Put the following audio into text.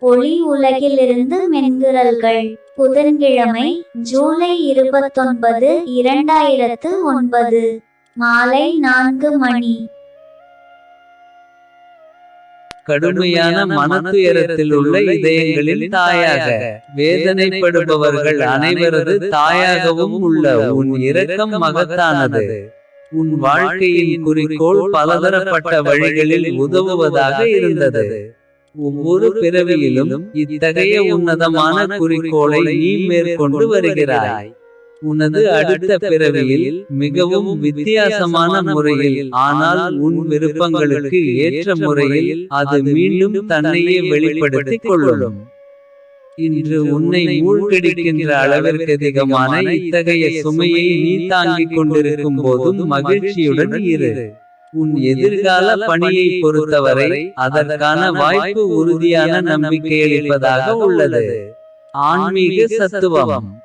ஒளி உலகிலிருந்து மென்குரல்கள். புதன்கிழமை ஜூலை இருபத்தொன்பது இரண்டாயிரத்து ஒன்பது. மாலை நான்கு மணி. கடுமையான மனத்துயரத்தில் உள்ள இதயங்களில் தாயாக. வேதனைப்படுபவர்கள் அனைவரது தாயாகவும் உள்ள உன் இரக்கம் மகத்தானது. உன் வாழ்க்கையின் குறிக்கோள் பலதரப்பட்ட வழிகளில் உதவுவதாக இருந்தது. ஒவ்வொரு பிறவியிலும் இத்தகைய உன்னதமான குறிக்கோளை நீ மேற்கொண்டு வருகிறாய். உனது அடுத்த பிறவியில் மிகவும் வித்தியாசமான முறையில் ஆனால் உன் விருப்பங்களுக்கு ஏற்ற முறையில் அது மீண்டும் தன்னையே வெளிப்படுத்திக் கொள்ளும். இன்று உன்னை மூழ்கடிக்கின்ற அளவிற்கு அதிகமான இத்தகைய சுமையை நீ தாங்கிக் கொண்டிருக்கும் போதும் மகிழ்ச்சியுடன் இரு. உன் எதிர்கால பணியை பொறுத்தவரை அதற்கான வாய்ப்பு உறுதியான நம்பிக்கையளிப்பதாக உள்ளது. ஆன்மீக சத்துவம்.